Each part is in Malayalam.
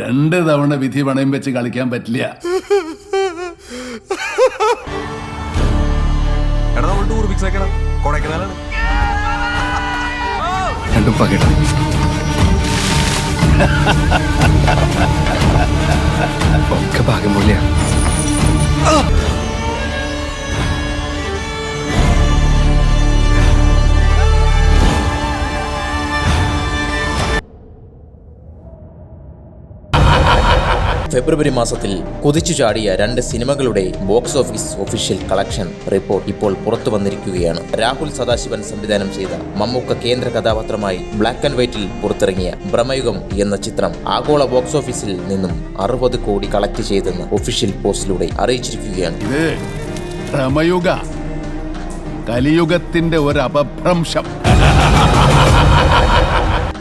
രണ്ട് തവണ വിധി പണയം വെച്ച് കളിക്കാൻ പറ്റില്ല. രണ്ടും പകിട. ഒക്കെ ഭാഗ്യം പോലെയാ ഫെബ്രുവരി മാസത്തിൽ കുതിച്ചു ചാടിയ രണ്ട് സിനിമകളുടെ box office official collection report ഇപ്പോൾ പുറത്തു വന്നിരിക്കുകയാണ്. രാഹുൽ സദാശിവൻ സംവിധാനം ചെയ്ത മമ്മൂക്ക കേന്ദ്ര കഥാപാത്രമായി ബ്ലാക്ക് ആൻഡ് വൈറ്റിൽ പുറത്തിറങ്ങിയ ഭ്രമയുഗം എന്ന ചിത്രം ആഗോള ബോക്സ് ഓഫീസിൽ നിന്നും അറുപത് കോടി കളക്ട് ചെയ്തെന്ന് ഒഫീഷ്യൽ പോസ്റ്റിലൂടെ അറിയിച്ചിരിക്കുകയാണ്. കലിയുഗത്തിന്റെ ഒരു അപഭ്രംശം.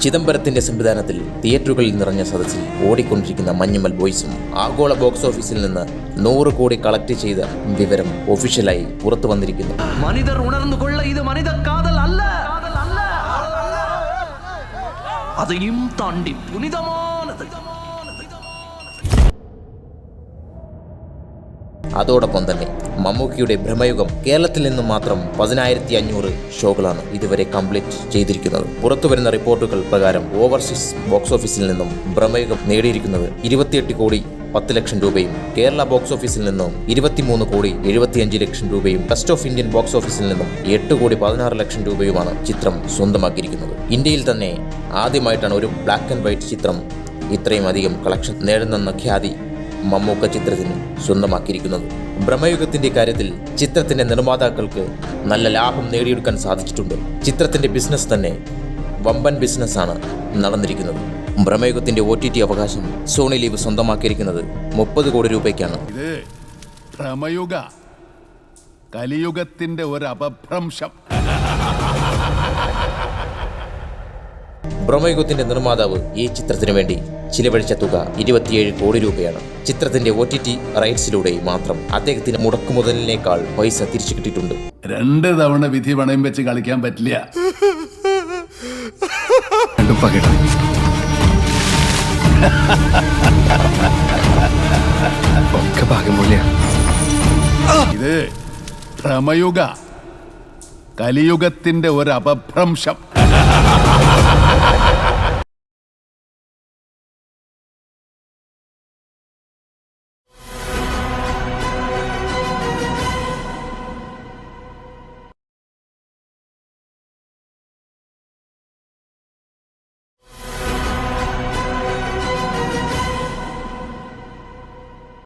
ചിദംബരത്തിന്റെ സംവിധാനത്തിൽ തിയേറ്ററുകളിൽ നിറഞ്ഞ സദസ്സിൽ ഓടിക്കൊണ്ടിരിക്കുന്ന മഞ്ഞുമൽ ബോയ്സും ആഗോള ബോക്സ് ഓഫീസിൽ നിന്ന് നൂറ് കോടി കളക്ട് ചെയ്ത വിവരം ഒഫീഷ്യലായി പുറത്തു വന്നിരിക്കുന്നു. മനിതർ ഉണർന്നു കൊള്ള ഇത് മനിത കാതൽ അല്ല. അതെയും താണ്ടി പുനിതമോ അതോടൊപ്പം തന്നെ മമ്മൂക്കിയുടെ ഭ്രമയുഗം കേരളത്തിൽ നിന്നും മാത്രം പതിനായിരത്തി അഞ്ഞൂറ് ഷോകളാണ് ഇതുവരെ കംപ്ലീറ്റ് ചെയ്തിരിക്കുന്നത്. പുറത്തുവരുന്ന റിപ്പോർട്ടുകൾ പ്രകാരം ഓവർസീസ് ബോക്സ് ഓഫീസിൽ നിന്നും ഭ്രമയുഗം നേടിയിരിക്കുന്നത് ഇരുപത്തിയെട്ട് കോടി പത്ത് ലക്ഷം രൂപയും കേരള ബോക്സ് ഓഫീസിൽ നിന്നും ഇരുപത്തിമൂന്ന് കോടി എഴുപത്തിയഞ്ച് ലക്ഷം രൂപയും വെസ്റ്റ് ഓഫ് ഇന്ത്യൻ ബോക്സ് ഓഫീസിൽ നിന്നും എട്ട് കോടി പതിനാറ് ലക്ഷം രൂപയുമാണ് ചിത്രം സ്വന്തമാക്കിയിരിക്കുന്നത്. ഇന്ത്യയിൽ തന്നെ ആദ്യമായിട്ടാണ് ഒരു ബ്ലാക്ക് ആൻഡ് വൈറ്റ് ചിത്രം ഇത്രയും അധികം കളക്ഷൻ നേടുന്നെന്ന ഖ്യാതി മമ്മൂക്ക ചിത്രത്തിന് സ്വന്തമാക്കിയിരിക്കുന്നത്. ബ്രഹ്മയുഗത്തിന്റെ കാര്യത്തിൽ ചിത്രത്തിന്റെ നിർമ്മാതാക്കൾക്ക് നല്ല ലാഭം നേടിയെടുക്കാൻ സാധിച്ചിട്ടുണ്ട്. ചിത്രത്തിന്റെ ബിസിനസ് തന്നെ വമ്പൻ ബിസിനസ്സാണ് നടന്നിരിക്കുന്നത്. ബ്രഹ്മയുഗത്തിന്റെ ഒ ടി ടി അവകാശം സോണി ലീവ് സ്വന്തമാക്കിയിരിക്കുന്നത് മുപ്പത് കോടി രൂപയ്ക്കാണ്. ഇത് ഭ്രമയുഗ കലിയുഗത്തിന്റെ ഒരു അപഭ്രംശം. ബ്രഹ്മയുഗത്തിന്റെ നിർമ്മാതാവ് ഈ ചിത്രത്തിനു വേണ്ടി ചിലവഴിച്ച തുക ഇരുപത്തിയേഴ് കോടി രൂപയാണ്. ചിത്രത്തിന്റെ ഒ ടി ടി റൈറ്റ്സിലൂടെ മാത്രം അദ്ദേഹത്തിന് മുടക്കുമുതലിനേക്കാൾ പൈസ തിരിച്ചു കിട്ടിയിട്ടുണ്ട്. രണ്ട് തവണ വിധി പണയം വെച്ച് കളിക്കാൻ പറ്റില്ല. രണ്ടും പകിട ഒക്കെ ഭാഗ്യം പോലെയാ. ഇത് ഭ്രമയുഗ കലിയുഗത്തിന്റെ ഒരു അപഭ്രംശം